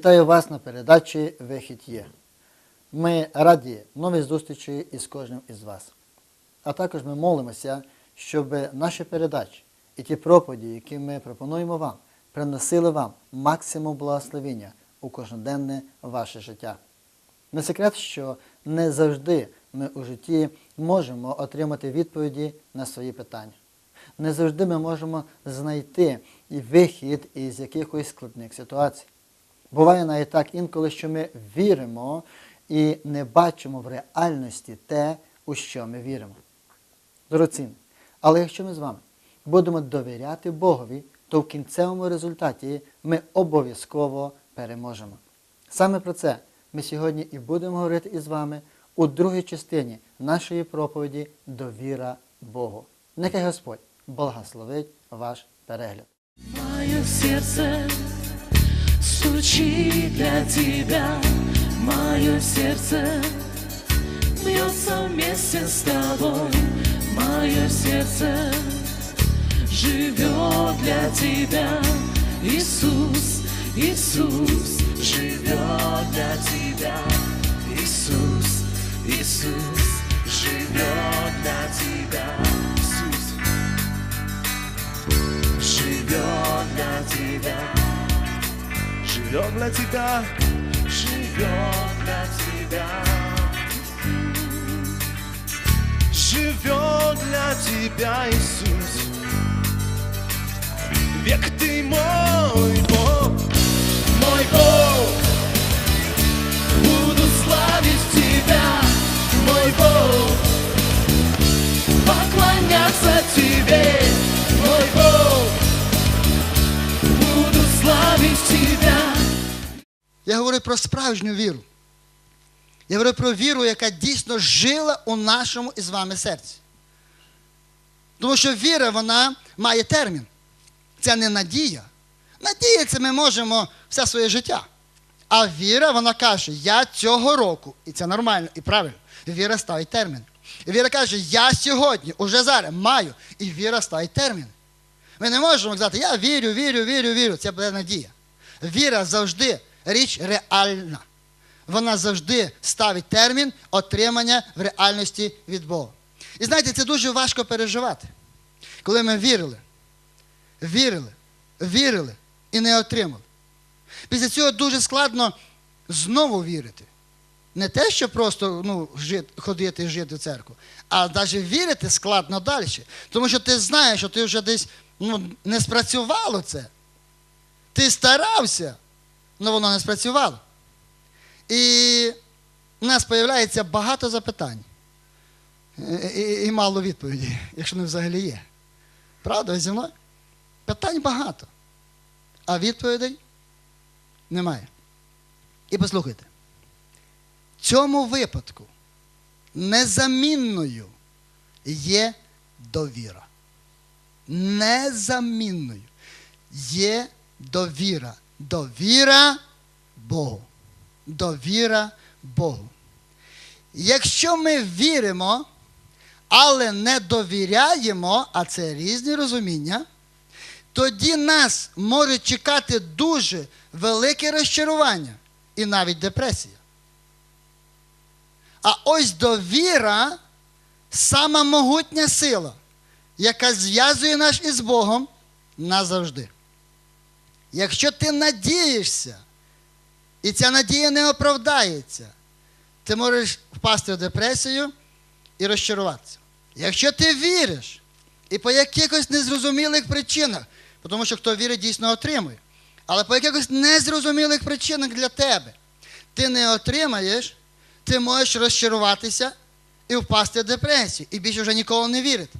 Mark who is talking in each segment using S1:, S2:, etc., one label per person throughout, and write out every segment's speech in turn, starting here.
S1: Вітаю вас на передачі Вихід є. Ми раді новій зустрічі із кожним із вас. А також ми молимося, щоб наші передачі і ті проповіді, які ми пропонуємо вам, приносили вам максимум благословення у кожноденне ваше життя. Не секрет, що не завжди ми у житті можемо отримати відповіді на свої питання. Не завжди ми можемо знайти вихід із якихось складних ситуацій. Буває навіть так інколи, що ми віримо і не бачимо в реальності те, у що ми віримо. Дорогоцінні, але якщо ми з вами будемо довіряти Богові, то в кінцевому результаті ми обов'язково переможемо. Саме про це ми сьогодні і будемо говорити із вами у другій частині нашої проповіді Довіра Богу. Нехай Господь благословить ваш перегляд.
S2: Мое сердце стучит для тебя, мое сердце бьется вместе с тобой, мое сердце. Живет для тебя, Иисус, Иисус живет для тебя, Иисус, Иисус живет для тебя, Иисус. Живет для тебя, живет для тебя, живет для тебя, живет для тебя, Иисус. Век ты мой Бог, мой Бог, буду славить тебя, мой Бог, поклоняться тебе, мой Бог,
S3: Я говорю про справжню віру. Я говорю про віру, яка дійсно жила у нашому із вами серці. Тому що віра, вона має термін. Це не надія. Надія це ми можемо все своє життя. А віра, вона каже, я цього року, і це нормально і правильно. Віра ставить термін. І віра каже, я сьогодні, уже зараз маю, і віра ставить термін. Ми не можемо сказати, я вірю, вірю, вірю, вірю. Це буде надія. Віра завжди річ реальна. Вона завжди ставить термін отримання в реальності від Бога. І знаєте, це дуже важко переживати. Коли ми вірили, вірили, вірили і не отримали. Після цього дуже складно знову вірити. Не те, що просто ну, жити, ходити і жити в церкву, а навіть вірити складно далі. Тому що ти знаєш, що ти вже десь ну, не спрацювало це. Ти старався, але воно не спрацювало. І у нас з'являється багато запитань і, і мало відповідей, якщо не взагалі є. Правда, зі мною? Питань багато, а відповідей немає. І послухайте, в цьому випадку незамінною є довіра. Незамінною є довіра. Довіра Богу. Довіра Богу. Якщо ми віримо, але не довіряємо, а це різні розуміння, тоді нас може чекати дуже велике розчарування і навіть депресія. А ось довіра сама могутня сила, яка зв'язує нас із Богом назавжди. Якщо ти надієшся, і ця надія не оправдається, ти можеш впасти в депресію і розчаруватися. Якщо ти віриш, і по якихось незрозумілих причинах, тому що хто вірить, дійсно отримує, але по якихось незрозумілих причинах для тебе ти не отримаєш, ти можеш розчаруватися і впасти в депресію, і більше вже ніколи не вірити.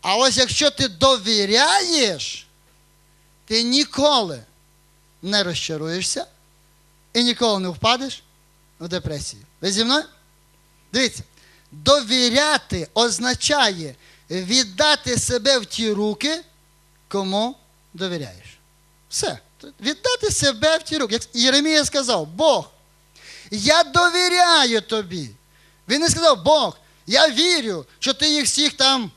S3: А ось якщо ти довіряєш, ти ніколи не розчаруєшся і ніколи не впадеш в депресію. Ви зі мною? Дивіться, довіряти означає віддати себе в ті руки, кому довіряєш. Все. Віддати себе в ті руки. Як Єремія сказав, Бог, я довіряю тобі. Він не сказав, Бог, я вірю, що ти їх всіх там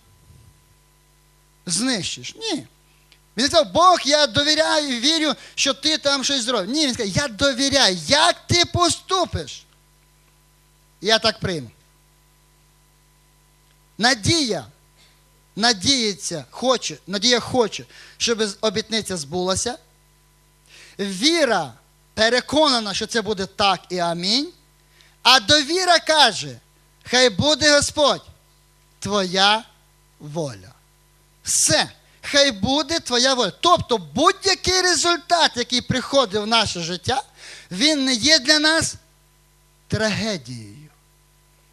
S3: знищиш. Ні. Він сказав, Бог, я довіряю, вірю, що ти там щось зробиш. Ні, він сказав, я довіряю, як ти поступиш. Я так прийму. Надія надіється, хоче, надія хоче, щоб обітниця збулася. Віра переконана, що це буде так і амінь. А довіра каже: Хай буде Господь, твоя воля. Все, хай буде твоя воля. Тобто будь-який результат, який приходить в наше життя, він не є для нас трагедією.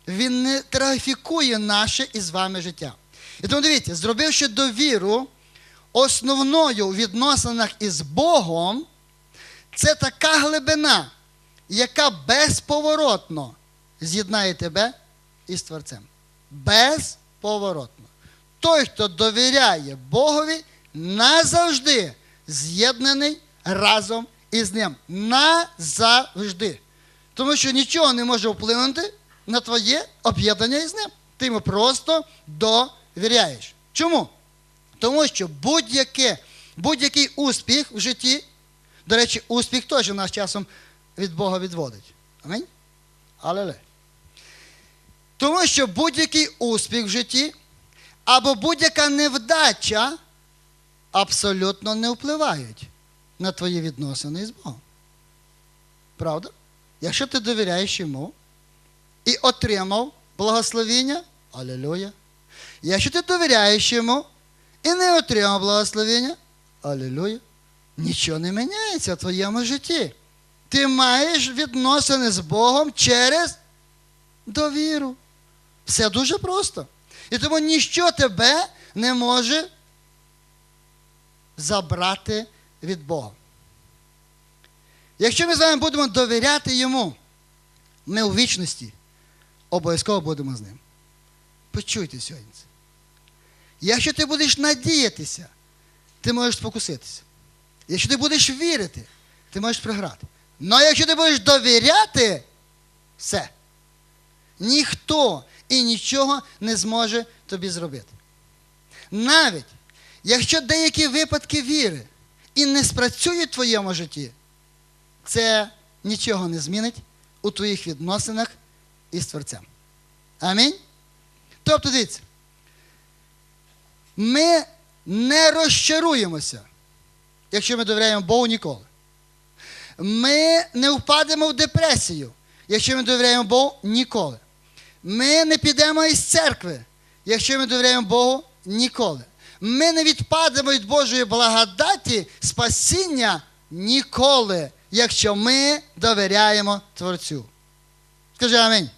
S3: Він не трафікує наше із вами життя. І тому дивіться, зробивши довіру основною у відносинах із Богом, це така глибина, яка безповоротно з'єднає тебе із Творцем. Безповоротно. Той, хто довіряє Богові, назавжди з'єднаний разом із ним. Назавжди. Тому що нічого не може вплинути на твоє об'єднання із ним. Ти йому просто довіряєш. Чому? Тому що будь-який успіх в житті, до речі, успіх теж нас часом від Бога відводить. Амінь? Алеле. Тому що будь-який успіх в житті або будь-яка невдача абсолютно не впливають на твої відносини з Богом. Правда? Якщо ти довіряєш йому і отримав благословіння, алілуя. Якщо ти довіряєш йому і не отримав благословіння, алілуя, нічого не міняється в твоєму житті. Ти маєш відносини з Богом через довіру. Все дуже просто. І тому ніщо тебе не може забрати від Бога. Якщо ми з вами будемо довіряти йому, ми у вічності обов'язково будемо з ним. Почуйте сьогодні це. Якщо ти будеш надіятися, ти можеш спокуситися. Якщо ти будеш вірити, ти можеш програти. Але якщо ти будеш довіряти, все. Ніхто і нічого не зможе тобі зробити. Навіть якщо деякі випадки віри і не спрацюють в твоєму житті, це нічого не змінить у твоїх відносинах із Творцем. Амінь. Тобто, дивіться, ми не розчаруємося, якщо ми довіряємо Богу ніколи. Ми не впадемо в депресію, якщо ми довіряємо Богу ніколи. Ми не підемо із церкви, якщо ми довіряємо Богу ніколи. Ми не відпадемо від Божої благодаті, спасіння ніколи, якщо ми довіряємо Творцю. Скажи амінь.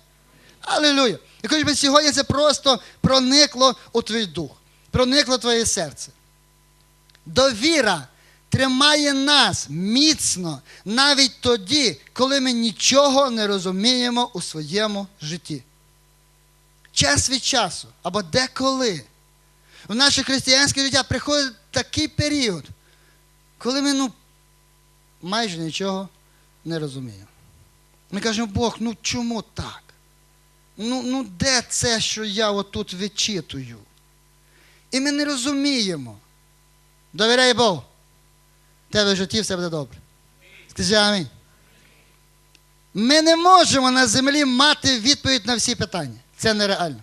S3: Алілуя. І хоч би сьогодні це просто проникло у твій дух, проникло твоє серце. Довіра тримає нас міцно навіть тоді, коли ми нічого не розуміємо у своєму житті. Час від часу або деколи в наше християнське життя приходить такий період, коли ми ну, майже нічого не розуміємо. Ми кажемо, Бог, ну чому так? Ну, ну де це, що я отут вичитую? І ми не розуміємо. Довіряй Богу. В тебе в житті все буде добре. Скажи амінь. Ми не можемо на землі мати відповідь на всі питання. Це нереально.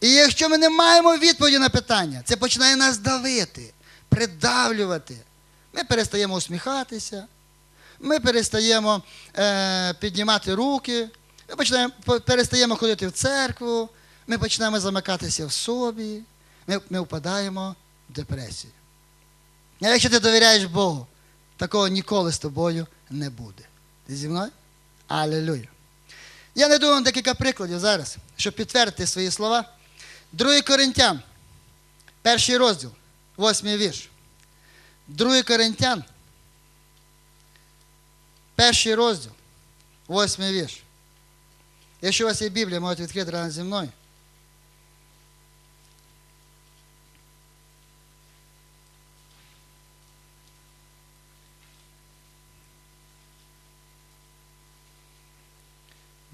S3: І якщо ми не маємо відповіді на питання, це починає нас давити, придавлювати. Ми перестаємо усміхатися, ми перестаємо е, піднімати руки, ми починаємо, перестаємо ходити в церкву, ми починаємо замикатися в собі, ми, ми впадаємо в депресію. А якщо ти довіряєш Богу, такого ніколи з тобою не буде. Ти зі мною? Алілуя. Я не думаю декілька прикладів зараз, щоб підтвердити свої слова. Другий Коринтян, перший розділ, восьмий вірш. Другий Коринтян, перший розділ, восьмий вірш. Якщо у вас є Біблія, можете відкрити разом зі мною.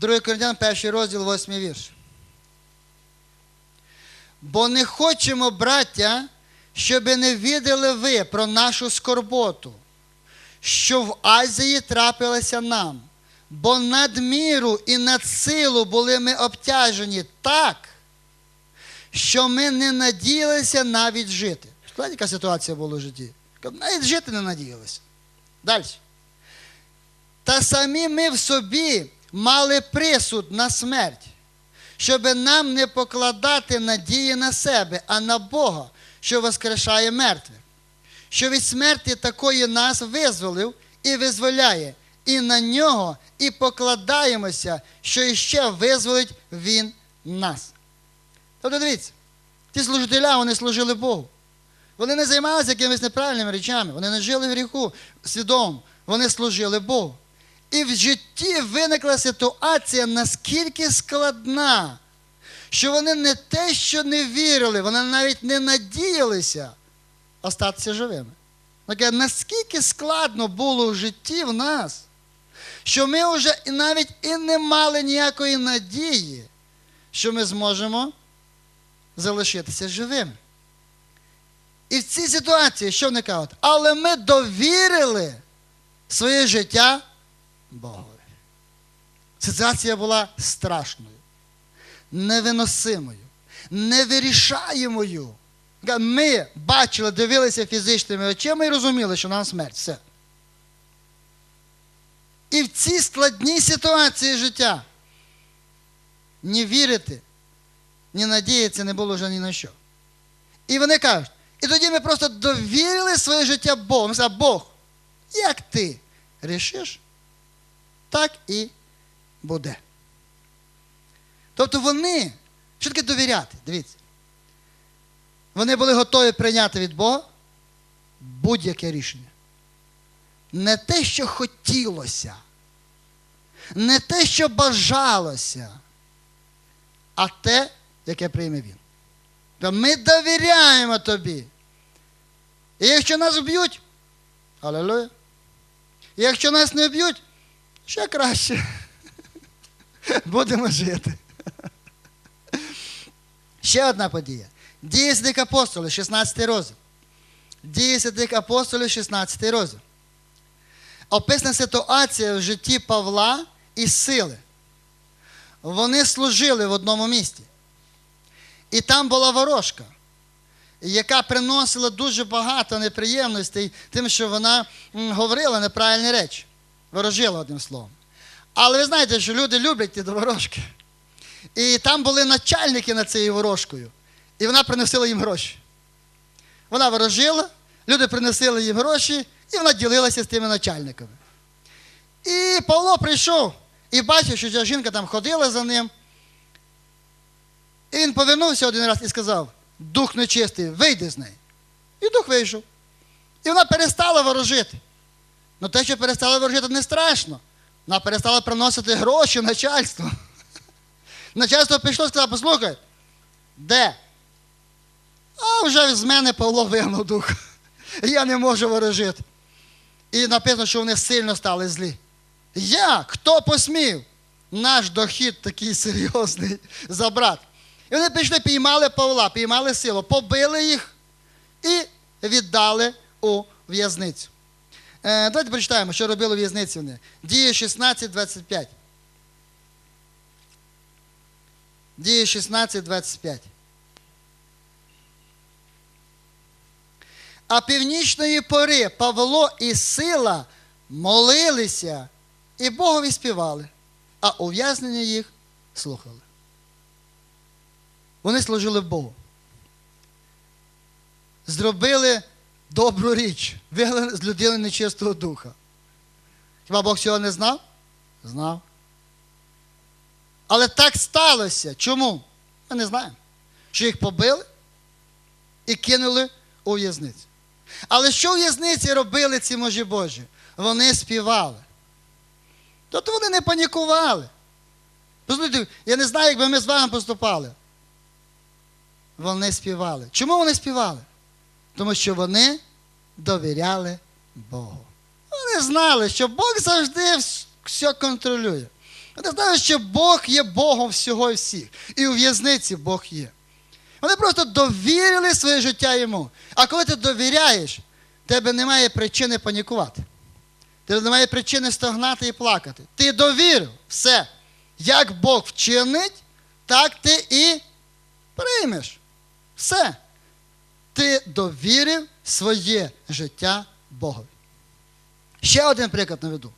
S3: Другий Коринтян, перший розділ, восьмий вірш. Бо не хочемо, браття, щоби не відали ви про нашу скорботу, що в Азії трапилася нам, бо надміру і над силу були ми обтяжені так, що ми не надіялися навіть жити. Знаєте, яка ситуація була в житті? Навіть жити не надіялися. Далі. Та самі ми в собі мали присуд на смерть, щоб нам не покладати надії на себе, а на Бога, що воскрешає мертвих, що від смерті такої нас визволив і визволяє, і на нього і покладаємося, що іще визволить Він нас. Тобто дивіться, ті служителя, вони служили Богу. Вони не займалися якимись неправильними речами, вони не жили в гріху свідомо, вони служили Богу. І в житті виникла ситуація наскільки складна, що вони не те, що не вірили, вони навіть не надіялися остатися живими. Таке, наскільки складно було в житті в нас, що ми вже навіть і не мали ніякої надії, що ми зможемо залишитися живими. І в цій ситуації, що вони кажуть? Але ми довірили своє життя Богові. Ситуація була страшною, невиносимою, невирішаємою. Ми бачили, дивилися фізичними очима і розуміли, що нам смерть. Все. І в цій складній ситуації життя ні вірити, ні надіятися не було вже ні на що. І вони кажуть, і тоді ми просто довірили своє життя Богу. Ми сказали, Бог, як ти рішиш, так і буде. Тобто вони, що таке довіряти? Дивіться. Вони були готові прийняти від Бога будь-яке рішення. Не те, що хотілося, не те, що бажалося, а те, яке прийме він. То ми довіряємо тобі. І якщо нас вб'ють, алелуя. І якщо нас не вб'ють, ще краще. Будемо жити. Ще одна подія. Дії святих апостолів, 16 розділ. Дії святих апостолів, 16 розділ. Описана ситуація в житті Павла і сили. Вони служили в одному місті. І там була ворожка, яка приносила дуже багато неприємностей, тим, що вона говорила неправильні речі. Ворожила одним словом. Але ви знаєте, що люди люблять ті ворожки. І там були начальники над цією ворожкою. І вона приносила їм гроші. Вона ворожила, люди приносили їм гроші, і вона ділилася з тими начальниками. І Павло прийшов і бачив, що ця жінка там ходила за ним. І він повернувся один раз і сказав: Дух нечистий, вийди з неї. І дух вийшов. І вона перестала ворожити. Ну те, що перестала ворожити, не страшно. Вона перестала приносити гроші начальству. Начальство прийшло і сказало, послухай, де? А вже з мене Павло вигнав дух. Я не можу ворожити. І написано, що вони сильно стали злі. Як? Хто посмів? Наш дохід такий серйозний забрати. І вони пішли, піймали Павла, піймали силу, побили їх і віддали у в'язницю. Е, давайте прочитаємо, що робили в'язниці вони. Дії 16, 25. Дії 16, 25. А північної пори Павло і Сила молилися і Богові співали, а ув'язнення їх слухали. Вони служили Богу. Зробили добру річ, вигнали з людини нечистого духа. Хіба Бог цього не знав? Знав. Але так сталося. Чому? Ми не знаємо. Що їх побили і кинули у в'язницю. Але що в в'язниці робили ці можі Божі? Вони співали. Тобто вони не панікували. Послухайте, я не знаю, як би ми з вами поступали. Вони співали. Чому вони співали? Тому що вони довіряли Богу. Вони знали, що Бог завжди все контролює. Вони знали, що Бог є Богом всього і всіх. І у в'язниці Бог є. Вони просто довірили своє життя йому. А коли ти довіряєш, тебе немає причини панікувати. Тебе немає причини стогнати і плакати. Ти довірив все. Як Бог вчинить, так ти і приймеш. Все. Ти довірив своє життя Богові. Ще один приклад наведу.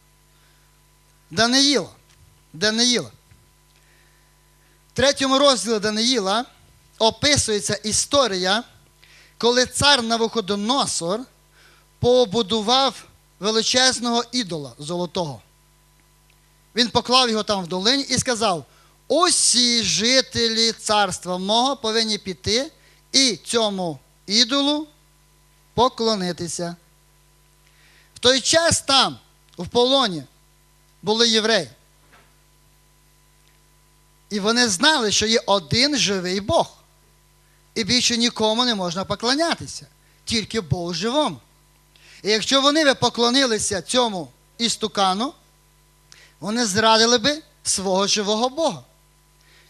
S3: Даниїла. Даниїла. В третьому розділі Даниїла описується історія, коли цар Навуходоносор побудував величезного ідола золотого. Він поклав його там в долині і сказав: усі жителі царства мого повинні піти і цьому ідолу поклонитися. В той час там, в полоні, були євреї. І вони знали, що є один живий Бог. І більше нікому не можна поклонятися, тільки Богу живому. І якщо вони би поклонилися цьому істукану, вони зрадили би свого живого Бога.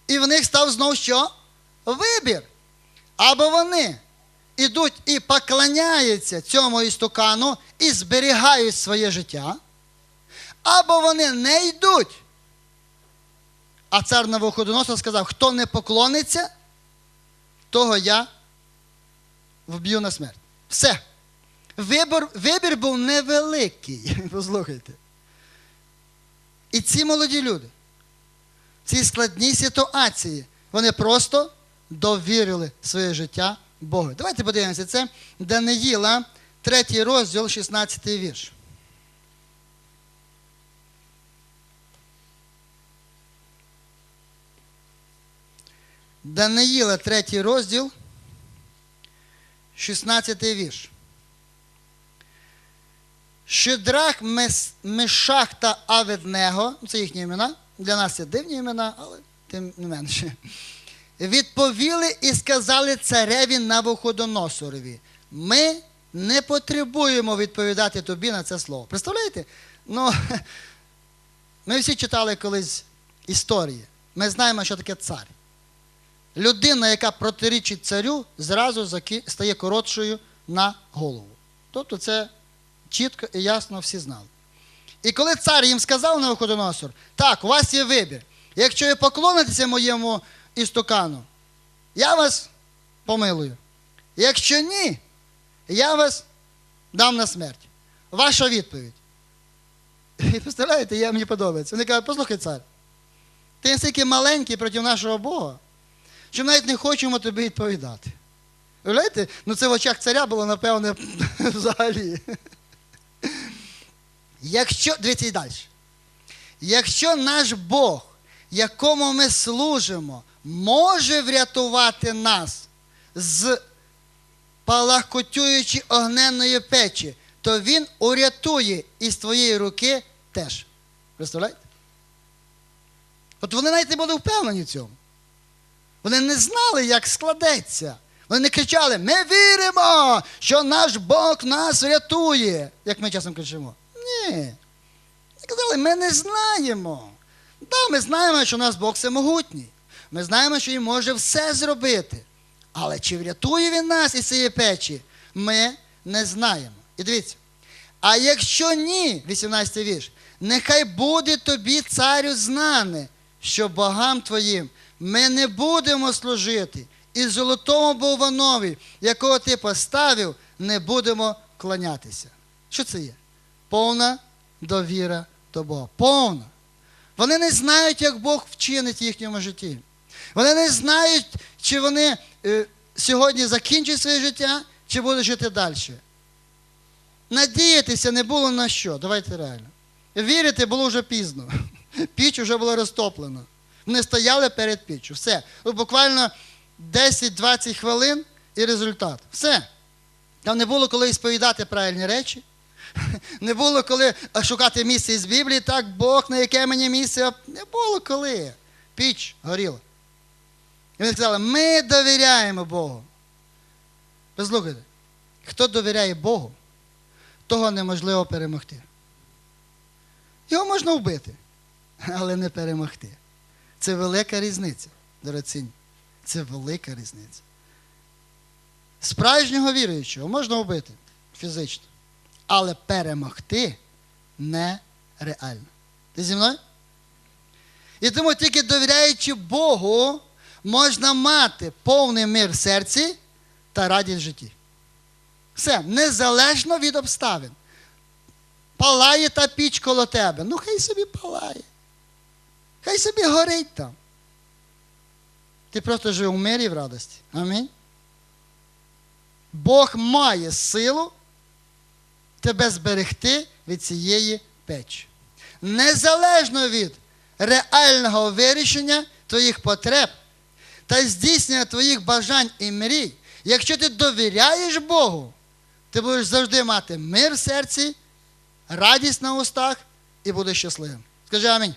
S3: І в них став знову що? Вибір. Або вони ідуть і поклоняються цьому істукану і зберігають своє життя, або вони не йдуть. А цар Навуходоносор сказав: хто не поклониться, того я вб'ю на смерть. Все. Вибір, вибір був невеликий. Послухайте. І ці молоді люди, в цій складній ситуації, вони просто довірили своє життя Богу. Давайте подивимося це. Даниїла, третій розділ, 16 вірш. Даниїла, третій розділ, 16 вірш. Щедрах, Мешах та Аведнего, це їхні імена. Для нас це дивні імена, але тим не менше. Відповіли і сказали цареві Навуходоносорові, ми не потребуємо відповідати тобі на це слово. Представляєте? Ну, ми всі читали колись історії. Ми знаємо, що таке цар. Людина, яка протирічить царю, зразу стає коротшою на голову. Тобто це чітко і ясно всі знали. І коли цар їм сказав на Навуходоносор, так, у вас є вибір. Якщо ви поклонитеся моєму істукану, я вас помилую. Якщо ні, я вас дам на смерть. Ваша відповідь. І представляєте, я, мені подобається. Вони кажуть, послухай, цар, ти настільки маленький проти нашого Бога, що навіть не хочемо тобі відповідати. Уявляєте? Ну це в очах царя було, напевне, взагалі. Якщо, дивіться і далі. Якщо наш Бог, якому ми служимо, може врятувати нас з палахкотюючи огненної печі, то Він урятує із твоєї руки теж. Представляєте? От вони навіть не були впевнені в цьому. Вони не знали, як складеться. Вони не кричали: ми віримо, що наш Бог нас врятує, як ми часом кричимо. Ні. Вони казали, ми не знаємо. Да, ми знаємо, що наш Бог всемогутній. Ми знаємо, що Він може все зробити. Але чи врятує він нас із цієї печі, ми не знаємо. І дивіться. А якщо ні, 18 вірш, нехай буде тобі, царю, знане, що богам твоїм ми не будемо служити, і золотому Бовванові, якого ти поставив, не будемо клонятися. Що це є? Повна довіра до Бога. Повна. Вони не знають, як Бог вчинить їхньому житті. Вони не знають, чи вони е, сьогодні закінчать своє життя, чи будуть жити далі. Надіятися не було на що. Давайте реально. Вірити було вже пізно. Піч вже була розтоплена. Вони стояли перед піччю. Все. Ну, буквально 10-20 хвилин і результат. Все. Там не було коли сповідати правильні речі. Не було коли шукати місце із Біблії, так Бог, на яке мені місце. Не було коли. Піч горіла. І вони сказали, ми довіряємо Богу. Послухайте, хто довіряє Богу, того неможливо перемогти. Його можна вбити, але не перемогти. Це велика різниця, дорогоцінні. Це велика різниця. Справжнього віруючого можна вбити фізично, але перемогти нереально. Ти зі мною? І тому тільки довіряючи Богу, можна мати повний мир в серці та радість в житті. Все, незалежно від обставин. Палає та піч коло тебе. Ну, хай собі палає. Хай собі горить там. Ти просто жив у мирі і в радості. Амінь. Бог має силу тебе зберегти від цієї печі. Незалежно від реального вирішення твоїх потреб та здійснення твоїх бажань і мрій, якщо ти довіряєш Богу, ти будеш завжди мати мир в серці, радість на устах і будеш щасливим. Скажи амінь.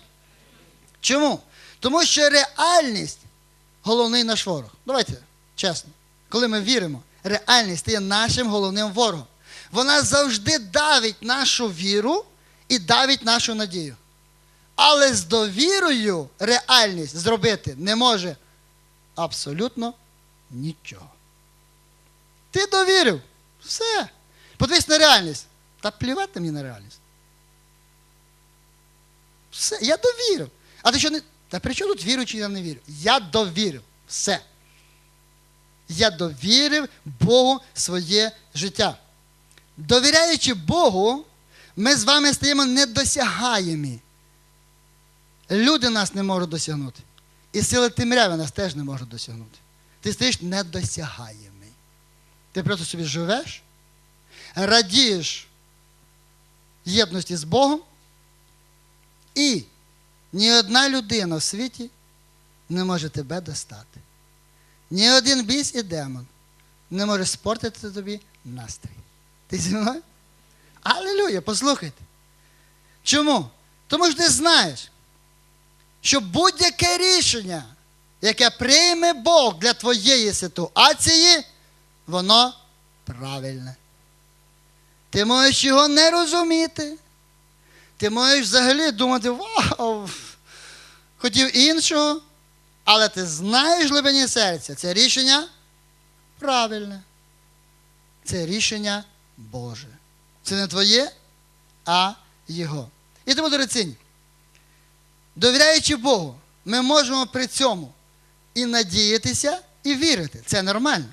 S3: Чому? Тому що реальність головний наш ворог. Давайте чесно. Коли ми віримо, реальність є нашим головним ворогом. Вона завжди давить нашу віру і давить нашу надію. Але з довірою реальність зробити не може абсолютно нічого. Ти довірив. Все. Подивись на реальність. Та плівати мені на реальність. Все, я довірив. А ти що не. Та при чому тут вірю я не вірю? Я довірив. Все. Я довірив Богу своє життя. Довіряючи Богу, ми з вами стаємо недосягаємі. Люди нас не можуть досягнути. І сили темряви нас теж не можуть досягнути. Ти стаєш недосягаємий. Ти просто собі живеш, радієш єдності з Богом, і ні одна людина в світі не може тебе достати. Ні один біс і демон не може спортити тобі настрій. Ти зі мною? Алілюя, послухайте. Чому? Тому що ти знаєш, що будь-яке рішення, яке прийме Бог для твоєї ситуації, воно правильне. Ти можеш його не розуміти. Ти можеш взагалі думати, вау, хотів іншого, але ти знаєш глибині серця, це рішення правильне. Це рішення Боже. Це не твоє, а Його. І тому, дорогоцінні, довіряючи Богу, ми можемо при цьому і надіятися, і вірити. Це нормально.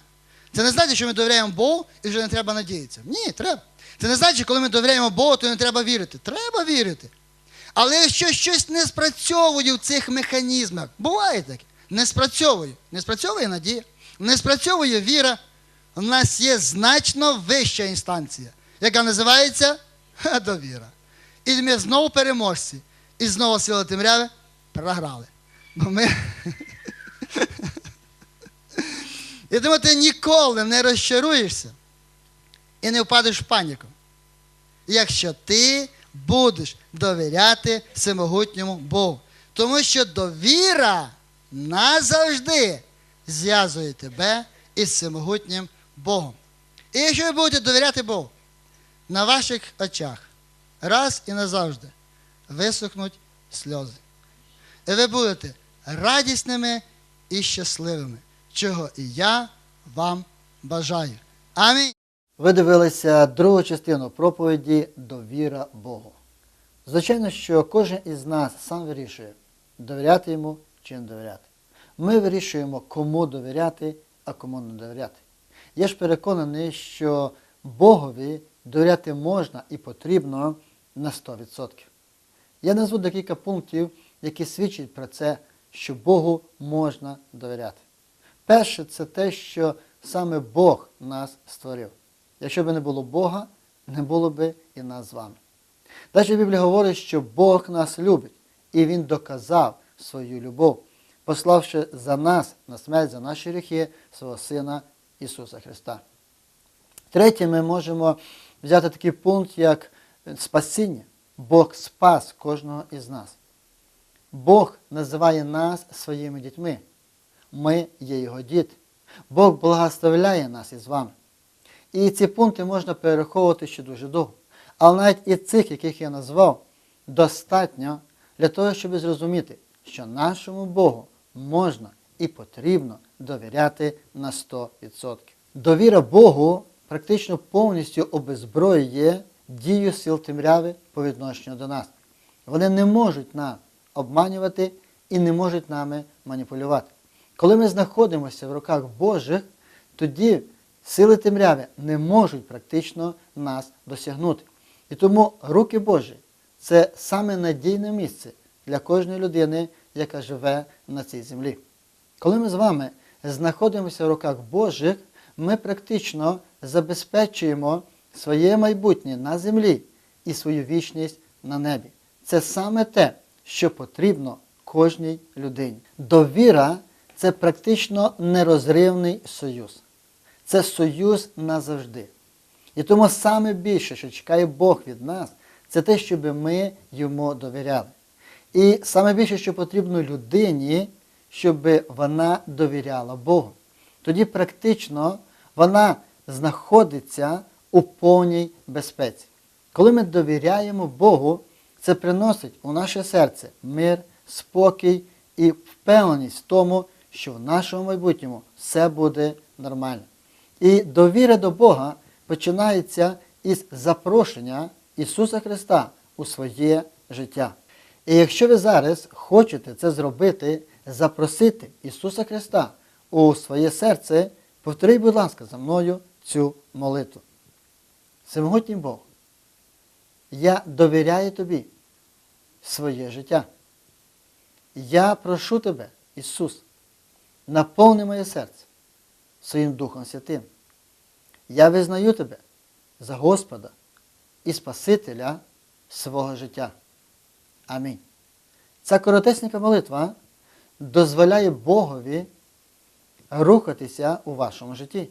S3: Це не значить, що ми довіряємо Богу і вже не треба надіятися. Ні, треба. Це не значить, коли ми довіряємо Богу, то не треба вірити. Треба вірити. Але якщо щось не спрацьовує в цих механізмах, буває таке, не спрацьовує. Не спрацьовує надія, не спрацьовує віра. У нас є значно вища інстанція, яка називається довіра. І ми знову переможці. І знову сила темряви програли. Бо ми. І тому ти ніколи не розчаруєшся і не впадеш в паніку. Якщо ти будеш довіряти всемогутньому Богу. Тому що довіра назавжди зв'язує тебе із всемогутнім Богом. І якщо ви будете довіряти Богу, на ваших очах раз і назавжди висохнуть сльози. І ви будете радісними і щасливими, чого і я вам бажаю. Амінь.
S1: Ви дивилися другу частину проповіді Довіра Богу. Звичайно, що кожен із нас сам вирішує, довіряти йому чи не довіряти. Ми вирішуємо, кому довіряти, а кому не довіряти. Я ж переконаний, що Богові довіряти можна і потрібно на 100%. Я назву декілька пунктів, які свідчать про це, що Богу можна довіряти. Перше, це те, що саме Бог нас створив. Якщо б не було Бога, не було б і нас з вами. Далі Біблія говорить, що Бог нас любить, і Він доказав свою любов, пославши за нас на смерть за наші гріхи свого Сина Ісуса Христа. Третє, ми можемо взяти такий пункт, як спасіння. Бог спас кожного із нас. Бог називає нас своїми дітьми. Ми є Його діти. Бог благословляє нас із вами. І ці пункти можна перераховувати ще дуже довго. Але навіть і цих, яких я назвав, достатньо для того, щоб зрозуміти, що нашому Богу можна і потрібно довіряти на 100%. Довіра Богу практично повністю обезброює дію сил темряви по відношенню до нас. Вони не можуть нас обманювати і не можуть нами маніпулювати. Коли ми знаходимося в руках Божих, тоді сили темряви не можуть практично нас досягнути. І тому руки Божі це саме надійне місце для кожної людини, яка живе на цій землі. Коли ми з вами знаходимося в руках Божих, ми практично забезпечуємо своє майбутнє на землі і свою вічність на небі. Це саме те, що потрібно кожній людині. Довіра це практично нерозривний союз. Це союз назавжди. І тому саме більше, що чекає Бог від нас, це те, щоб ми йому довіряли. І саме більше, що потрібно людині, щоб вона довіряла Богу. Тоді практично вона знаходиться у повній безпеці. Коли ми довіряємо Богу, це приносить у наше серце мир, спокій і впевненість в тому, що в нашому майбутньому все буде нормально. І довіра до Бога починається із запрошення Ісуса Христа у своє життя. І якщо ви зараз хочете це зробити, запросити Ісуса Христа у своє серце, повторіть, будь ласка, за мною цю молитву. Всемогутній Бог, я довіряю тобі своє життя. Я прошу тебе, Ісус, наповни моє серце своїм Духом Святим. Я визнаю тебе за Господа і Спасителя свого життя. Амінь. Ця коротесенька молитва дозволяє Богові рухатися у вашому житті,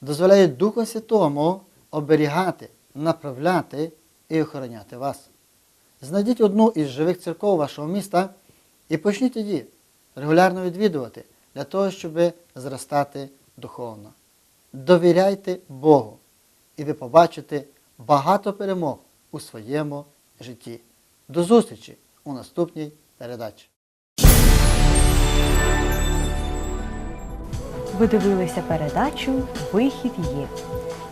S1: дозволяє Духу Святому оберігати, направляти і охороняти вас. Знайдіть одну із живих церков вашого міста і почніть її регулярно відвідувати для того, щоб зростати духовно. Довіряйте Богу, і ви побачите багато перемог у своєму житті. До зустрічі у наступній передачі.
S4: Ви дивилися передачу Вихід є.